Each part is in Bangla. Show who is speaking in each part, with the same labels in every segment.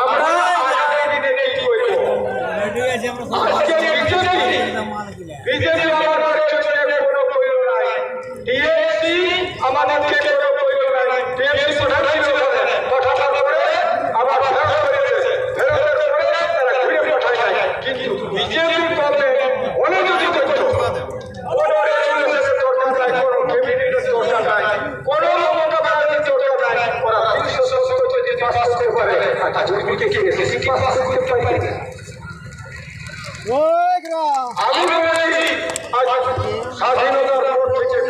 Speaker 1: আমরা আগামী দিনে কি করব আজকে বিজেপি বিজেপি আমাদের জন্য কোনো কইল নাই টিএমসি আমাদেরকে কোনো কইল নাই টিএমসি পাঠাচ্ছিল ওখানে পাঠানোর পরে আবার ফেরত করেছে ফেরতের পরে তারা ঘুরে পাঠায় নাই কিন্তু বিজেপি গভর্নমেন্ট অনেক কিছু করতো কোনো রেজুলেশনের দরকার নাই কোনো ক্যাবিনেটের দরকার নাই কোনো মমতা ব্যানার্জির দরকার নাই ওরা তিনশো সত্তর যদি পাস করতে পারে কুর্মীরা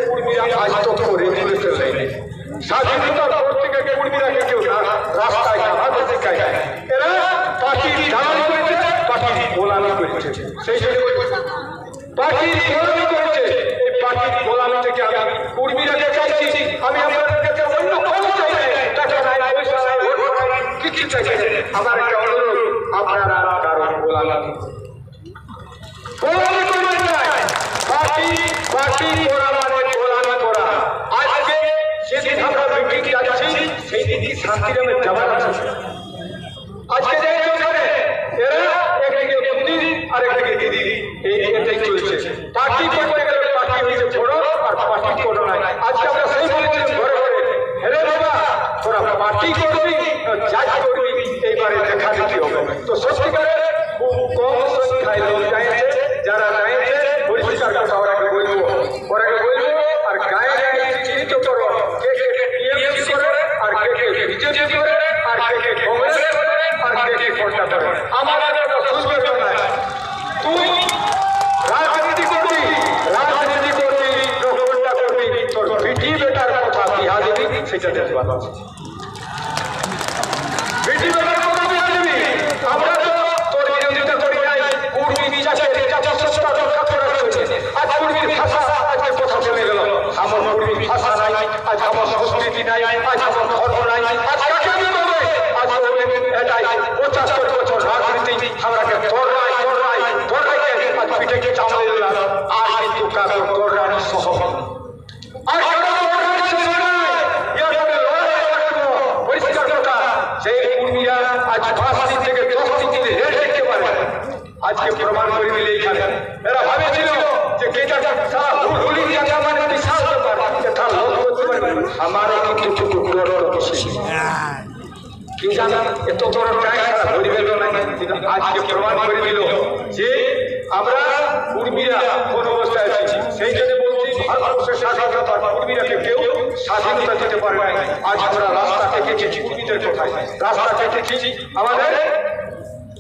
Speaker 1: কুর্মীরা পাখির দালালি পাখির গোলামি করেছে সেই জন্য পাখির গোলামি করেছে এই পাখির গোলামি থেকে আমি কুর্মীরাকে চাইছি আমি আপনাদের কাছে অন্য কোনো চাই না টাকা নাই পয়সা নাই ভোট না। আমার অনুরোধ আপনারা কারণ গোলামি গোলামি করবেন না। গেল। আমার কুর্মির ভাষা নাই, আজ আমার সংস্কৃতি নাই, আজ আমার ধর্ম নাই, আজ কাকে আমি বলব? আজ বলবেন এটাই পঁচাত্তর বছর রাজনীতি আমরাকে নাই তোর নাই আজ পিঠে কে চামড়ে দিলাম আর কিন্তু কাকে তোর রানী সহ আর কারও তোর রানী সহ নাই ইয়ার সাথে লড়াই করব পরিষ্কার কথা সেই কুর্মীরা আজ পাঁচ দিন থেকে দশ দিন দিনে রেট দেখতে পারে আজকে প্রমাণ করে দিলে এখানে। এরা ভাবেছিল যে মানে পারবে আমারও কিন্তু কি জানা? এত বড় ট্যাঙ্ক ধরে গেল না। আজকে প্রমাণ করে দিল যে আমরা কুর্মীরা কোন অবস্থায় আছি। সেই জন্য বলছি, ভারতবর্ষের স্বাধীনতা, কুর্মীরাকে কেউ স্বাধীনতা দিতে পারে না আজ আমরা রাস্তা দেখেছি কুর্মীদের কোথায়। রাস্তা দেখেছি আমাদের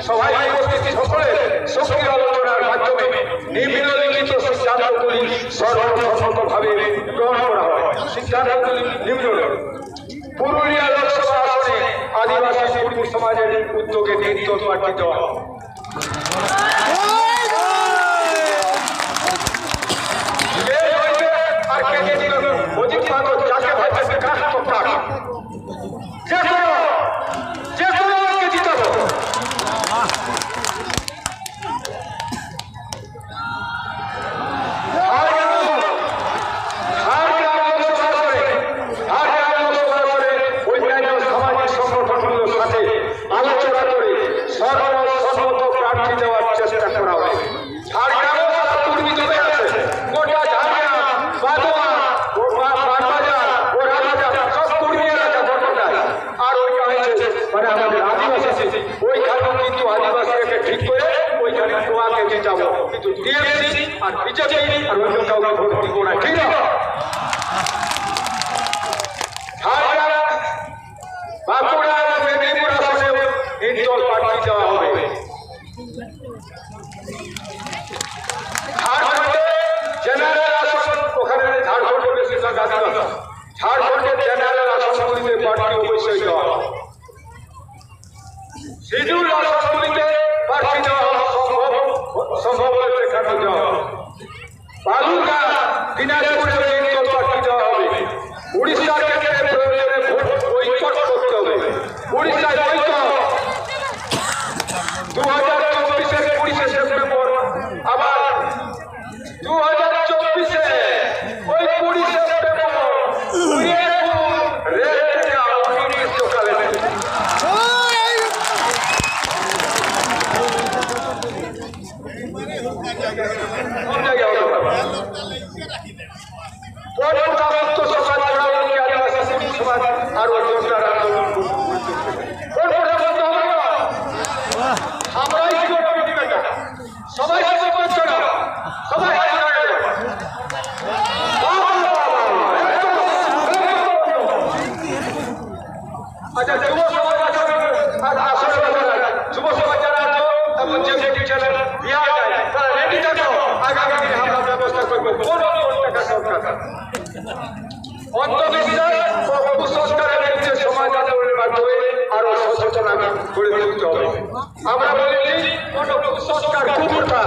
Speaker 1: সভায় উপস্থিত সকলের সক্রিয় আলোচনার মাধ্যমে নিম্নলিখিত সিদ্ধান্তগুলি সর্বসম্মতভাবে গ্রহণ করা হয় সিদ্ধান্তগুলি নিম্নলিখিত পুরুলিয়া লোকসভা আসনে আদিবাসী কুর্মী সমাজের উদ্যোগে নেতৃত্ব দেওয়া হয়। ওইখানেও কিন্তু আদিবাসীকে ঠিক করে ওইখানে গোয়াকে যে যাব। কিন্তু টিএমসি আর বিজেপি আর অন্য কাউকে ভোট দিব না ঠিক আছে? बालू আমরা বলি সংস্কার কুকুরটা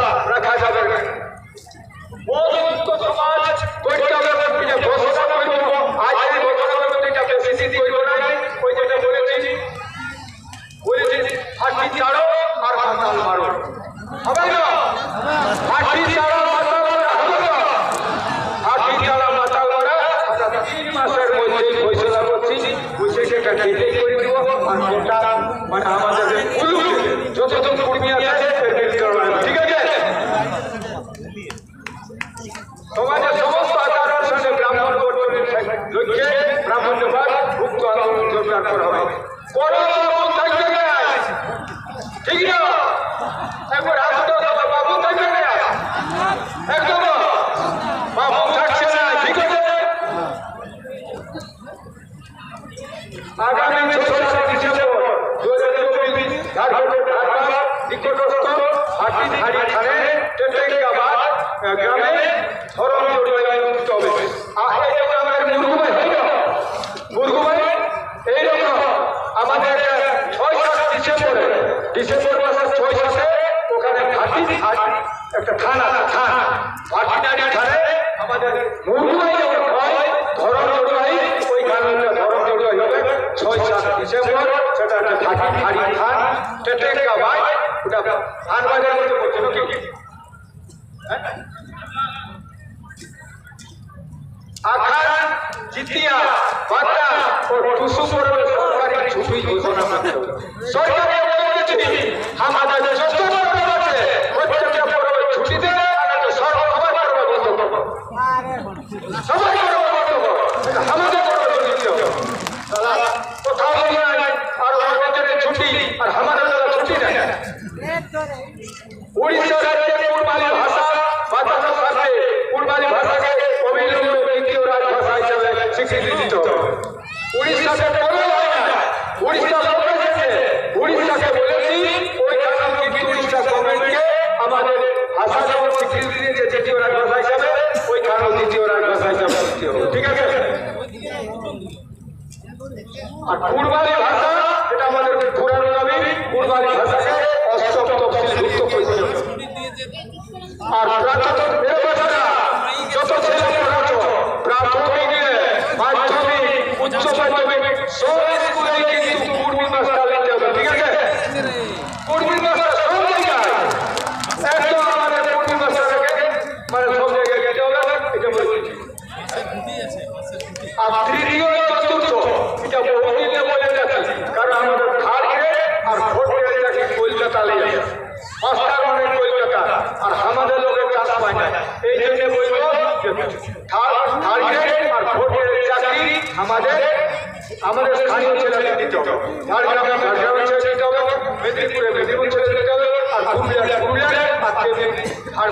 Speaker 1: ডিসেম্বরে, ডিসেম্বর মাসের ছয় সাথে ওখানে ফাঁসি একটা খান আছে খান। ফাঁসিটারি খানে আমাদের মুরগুলাই যখন হয় ধরন অনুযায়ী ওই গানের ধরন অনুযায়ী হবে ছয় সাত ডিসেম্বর, সেটা হ্যাঁ? জিতিয়া বাটা ও টুসু পরে ছুঁই কোনা মাত্র সরকারের কোনো নেই আমাদের আর কুরবানি ভাষা এটা আমাদের পুরানো দাবি কুরবানি ভাষা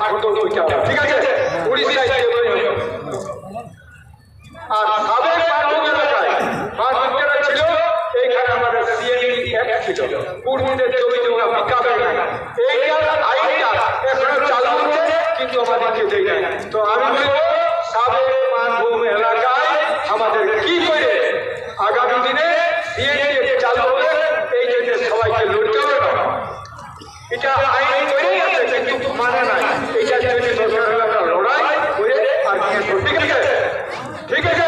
Speaker 1: আর হবে। ঠিক আছে? উড়িষ্যায়। আর সাবেক মানভূম এলাকায় যারা ছিল এইখানে আমাদের সিএনডি অ্যাক্ট ছিল। কুর্মীদের জমি জমা বিকাবে না এইটা আইনটা এখনও চালু হচ্ছে কিন্তু আমাদেরকে দেয় না তো আমি বলব সাবেক মানভূম এলাকায় আমাদের কি করে আগামী দিনে সিএনডি চালু হবে এই জন্য সবাইকে লড়তে হবে। না এটা আইন করেই আছে কিন্তু মানে না এইটার জন্য দরকার হলে আমরা লড়াই করে আর কি করব। ঠিক আছে ঠিক আছে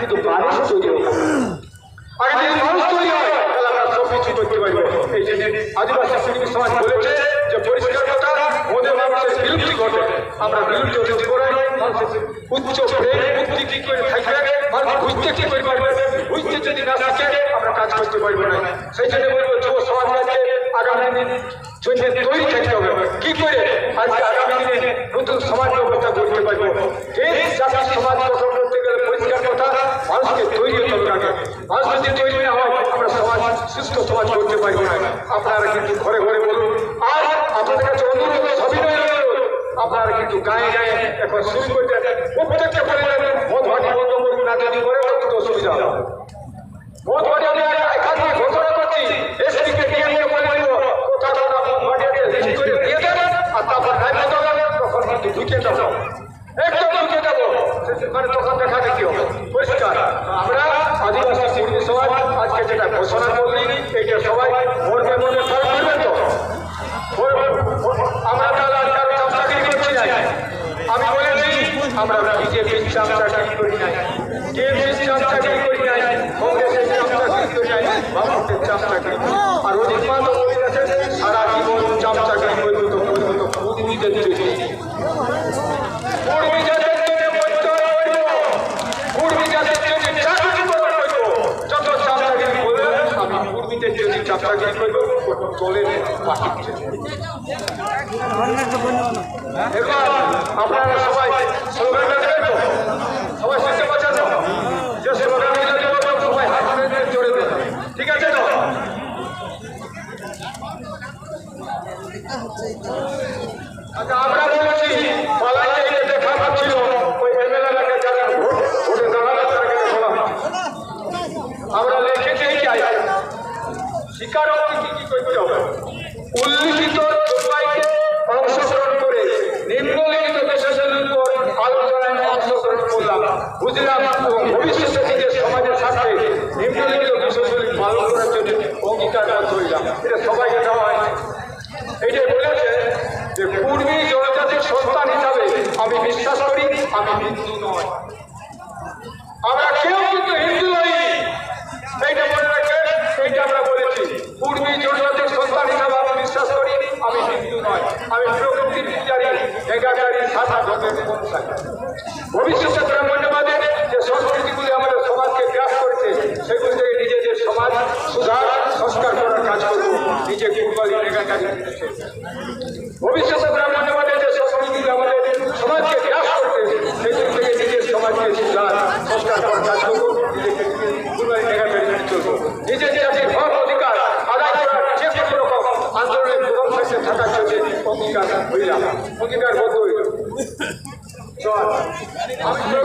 Speaker 1: কিন্তু মানুষ তৈরি হোক আগে যদি মানুষ তৈরি হয় তাহলে আমরা সব কিছু করতে পারব। এই জন্য আদিবাসী শ্রমিক সমাজ বলেছে যে পরিষ্কার কথা মোদের মানুষের বিলুপ্তি ঘটে। আমরা বিলুপ্তি হতে করাই মানুষের উচ্চ প্রেম বুদ্ধি কি করে থাকবে? মানুষ বুঝতে কি করে পারবে বুঝতে যদি না থাকে আমরা কাজ করতে পারব না। সেই জন্য বলব যুব সমাজকে আগামী দিন জন্য তৈরি থাকতে হবে। কি করে? আজকে আগামী দিনে নতুন সমাজ ব্যবস্থা করতে পারব। দেশ জাতি সমাজ গঠন গেলে মানুষকে তৈরি হতে হবে মানুষ যদি তৈরি না হয়, আমরা সমাজ, সুস্থ সমাজ করতে পারব না। আপনারা কিন্তু ঘরে ঘরে বলুন, আর আপনাদের কাছে অনুরোধ সবিনয় আপনারা কিন্তু গায়ে গায়ে এখন শুরু করতে প্রত্যেকটা পরিবারে মদ ভাটি বন্ধ করুন, না যদি করে তো অসুবিধা হবে। মদ ভাটি আমি এখান থেকে ঘোষণা করছি। এসপিকে ডিএমকে বলে দিব কোথা কোথা মদ ভাটি লিস্ট করে দিয়ে দেবেন, আর তারপর নাই তখন কিন্তু ঢুকে যাব একদম ঢুকে যাব মানে তখন দেখা দেখি পরিষ্কার। আমরা আদিবাসী আজকে যেটা ঘোষণা করলি, এইটা সবাই মনে মনে ফল করবেন তো? আমরা তাহলে আর কারও না। আমি বলেছি, আমরা বিজেপির চামচাগিরি করি নাই। টিএমসির চামচাগিরি করি নাই। নাই। বামপন্থের চামচাগিরি আর অধিক বলে গেছে সারা জীবন চামচাগিরি করব তো করব তো কুর্মীদের জন্য কুর্মী জাতের জন্য বৈতরণ করব কুর্মী জাতের জন্য চাকরি করব যত চামচাগিরি করবে আমি কুর্মীদের জন্য চামচাগিরি করব দলের পাঠিয়ে এবার আপনারা সবাই স্লোগানটা দেবেন তো? সবাই শুনতে জোরে দেবেন। ঠিক আছে তো? আচ্ছা আমরা বলছি পালাইতে গিয়ে দেখা পাচ্ছিল ওই এমএলএ যারা ভোট, ভোটে দাঁড়াল তাদেরকে আমরা লিখেতেই চাই হবে উল্লিখিত জলবায়ুতে অংশগ্রহণ করে নিম্নলিখিত বিষয়গুলির উপর করলাম। বুঝলাম এবং ভবিষ্যতে নিজের সমাজের সাথে নিম্নলিখিত বিষয়গুলি পালন করার জন্য অঙ্গীকারবদ্ধ হইলাম এটা সবাইকে হয় এইটাই বলেছে যে, পূর্বী জনজাতির সন্তান হিসাবে আমি বিশ্বাস করি, আমি হিন্দু নয়। আমি প্রকৃতির ধর্মের বংশাই ভবিষ্যতে ব্রাহ্মণ্যবাদের যে সংস্কৃতিগুলি আমাদের সমাজকে গ্রাস করেছে, সেগুলি থেকে নিজেদের সমাজ সুধার, সংস্কার করার কাজ করব নিজে কুরবালি মেঘাচারী ভবিষ্যতে ব্রাহ্মণ্যবাদের যে সংস্কৃতিগুলি আমাদের সমাজকে গ্রাস করতে সেগুলি থেকে নিজের সমাজকে সুধার, সংস্কার করার কাজ করব চল